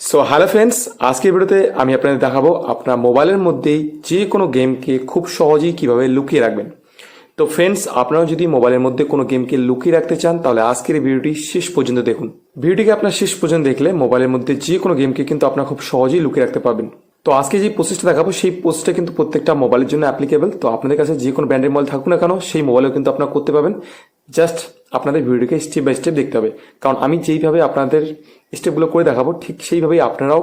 So hello friends আজকের ভিডিওতে আমি আপনাদের দেখাবো আপনার মোবাইলের মধ্যেই যে কোনো গেমকে খুব সহজেই কীভাবে লুকিয়ে রাখবেন। তো ফ্রেন্ডস আপনারাও যদি মোবাইলের মধ্যে কোনো গেমকে লুকিয়ে রাখতে চান, তাহলে আজকের এই ভিডিওটি শেষ পর্যন্ত দেখুন। ভিডিওটিকে আপনার শেষ পর্যন্ত দেখলে মোবাইলের মধ্যে যে কোনো গেমকে কিন্তু আপনার খুব সহজেই লুকিয়ে রাখতে পারবেন। তো আজকে যে প্রসেসটা দেখাবো, সেই প্রসেসটা কিন্তু প্রত্যেকটা মোবাইলের জন্য অ্যাপ্লিকেবল তো আপনাদের কাছে যে কোনো ব্র্যান্ডের মোবাইল থাকুক না কেন, সেই মোবাইলেও কিন্তু আপনারা করতে পারবেন। জাস্ট আপনাদের ভিডিওকে স্টেপ বাই স্টেপ দেখতে হবে। কারণ আমি যেইভাবে আপনাদের স্টেপগুলো করে দেখাবো, ঠিক সেইভাবেই আপনারাও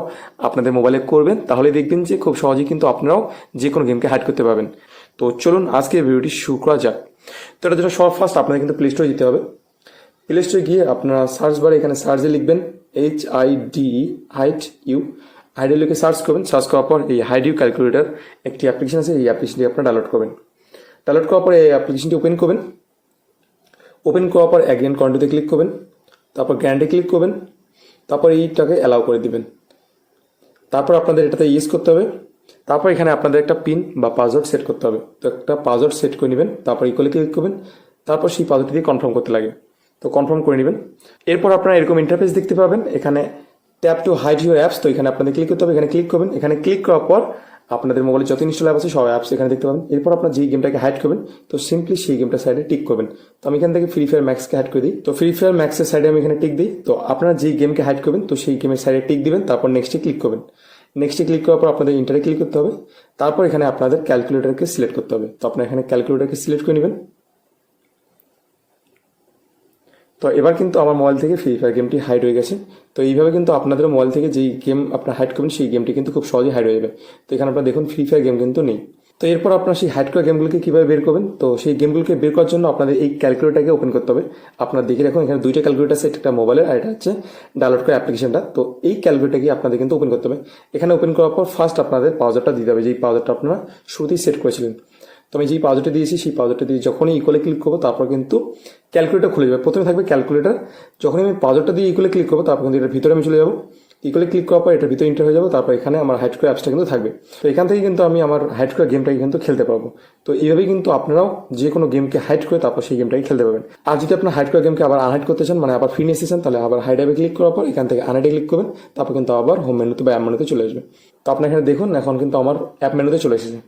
আপনাদের মোবাইলে করবেন। তাহলে দেখবেন যে খুব সহজেই কিন্তু আপনারাও যে কোনো গেমকে হাইড করতে পারবেন। তো চলুন আজকে ভিডিওটি শুরু করা যাক। তো এটা যেটা সব ফার্স্ট আপনাদের কিন্তু প্লে স্টোরে যেতে হবে। প্লে স্টোরে গিয়ে আপনারা সার্চ বারে এখানে সার্চে লিখবেন H I D hide U হাইডে লিখে সার্চ করবেন। সার্চ করার পর এই হাইড ইউ ক্যালকুলেটর একটি অ্যাপ্লিকেশন আছে, এই অ্যাপ্লিকেশনটি আপনারা ডাউনলোড করবেন। ডাউনলোড করার পর এই অ্যাপ্লিকেশনটি ওপেন করবেন। ওপেন করার পর অ্যাগেন কন্টিনিউতে ক্লিক করবেন, তারপর গ্র্যান্ডে ক্লিক করবেন, তারপর এইটাকে অ্যালাউ করে দিবেন। তারপর আপনাদের এটাতে ইউজ করতে হবে, তারপর এখানে আপনাদের একটা পিন বা পাসওয়ার্ড সেট করতে হবে। তো একটা পাসওয়ার্ড সেট করে নেবেন, তারপর ইকুয়ালি ক্লিক করবেন, তারপর সেই পাসওয়ার্ডটি দিয়ে কনফার্ম করতে লাগে। তো কনফার্ম করে নেবেন। এরপর আপনারা এরকম ইন্টারফেস দেখতে পাবেন, এখানে tap to hide your apps তো এখানে আপনাদের ক্লিক করতে হবে, এখানে ক্লিক করবেন। এখানে ক্লিক করার পর আপনাদের মোবাইলে যত ইনস্টল অ্যাপ আছে সব অ্যাপস এখানে দেখতে পাবেন। এরপর আপনার যেই গেমটাকে হ্যাড করবেন, তো সিম্পলি সেই গেমটা সাইডে টিক করবেন। তো আমি এখান থেকে ফ্রি ফায়ার ম্যাক্সকে হ্যাড করে দিই। তো ফ্রি ফায়ার ম্যাক্সের সাইডে আমি এখানে টিক দিই। তো আপনারা যেই গেমকে হ্যাড করবেন, তো সেই গেমের সাইডে টিক দিবেন, তারপর নেক্সটে ক্লিক করবেন। নেক্সটে ক্লিক করার পর আপনাদের ইন্টারে ক্লিক করতে হবে। তারপর এখানে আপনাদের ক্যালকুলেটারকে সিলেক্ট করতে হবে। তো আপনারা এখানে ক্যালকুলেটারকে সিলেক্ট করে নেবেন। তো এবার কিন্তু আমার মোবাইল থেকে ফ্রি ফায়ার গেমটি হাইড হয়ে গেছে। তো এইভাবে কিন্তু আপনাদের মোবাইল থেকে যেই গেম আপনার হাইড করবেন, সেই গেমটি কিন্তু খুব সহজে হাইড হয়ে যাবে। তো এখানে আপনারা দেখুন ফ্রি ফায়ার গেম কিন্তু নেই। তো এরপর আপনার সেই হাইড করা গেমগুলোকে কীভাবে বের করবেন? তো সেই গেমগুলোকে বের করার জন্য আপনাদের এই ক্যালকুলেটারকে ওপেন করতে হবে। আপনার দেখে রাখুন, এখানে দুইটা ক্যালকুলেটার আছে একটা মোবাইলের আর এটা হচ্ছে ডাউনলোড করা অ্যাপ্লিকেশনটা তো এই ক্যালকুলেটারকে আপনাদের কিন্তু ওপেন করতে হবে। এখানে ওপেন করার পর ফার্স্ট আপনাদের পাউজারটা দিতে হবে, যেই পাউজারটা আপনারা শুরুতেই সেট করেছিলেন। তো আমি যেই পাউজারটা দিয়েছি, সেই পাউজারটা দিয়ে যখনই ইকুয়ালে ক্লিক করব, তারপর কিন্তু ক্যালকুলেটার খুলে যাবে। প্রথমে থাকবে ক্যালকুলেটার যখনই আমি পাউজারটা দিয়ে ইকুয়ালে ক্লিক করব, তারপর কিন্তু এটার ভিতরে আমি চলে যাব। ইকুয়ালে ক্লিক করার পর এটার ভিতরে ইন্টার হয়ে যাব, তারপর এখানে আমার হাইড করা অ্যাপসটা কিন্তু থাকবে। তো এখান থেকে কিন্তু আমি আমার হাইড করা গেমটাকে কিন্তু খেলতে পারব। তো এইভাবেই কিন্তু আপনারাও যে কোনো গেমকে হাইড করে তারপর সেই গেমটাকে খেলতে পারবেন। আর যদি আপনার হাইড করা গেমকে আবার আনহাইড করতে চান মানে আবার ফ্রি এসেছেন, তাহলে আবার হাইড অ্যাপে ক্লিক করার পর এখান থেকে আনহাইডে ক্লিক করবেন। তারপর কিন্তু আবার হোম মেনুতে বা অ্যাপ মেনুতে চলে আসবে। তো আপনার এখানে দেখুন, এখন কিন্তু আমার অ্যাপ মেনুতে চলে এসেছে।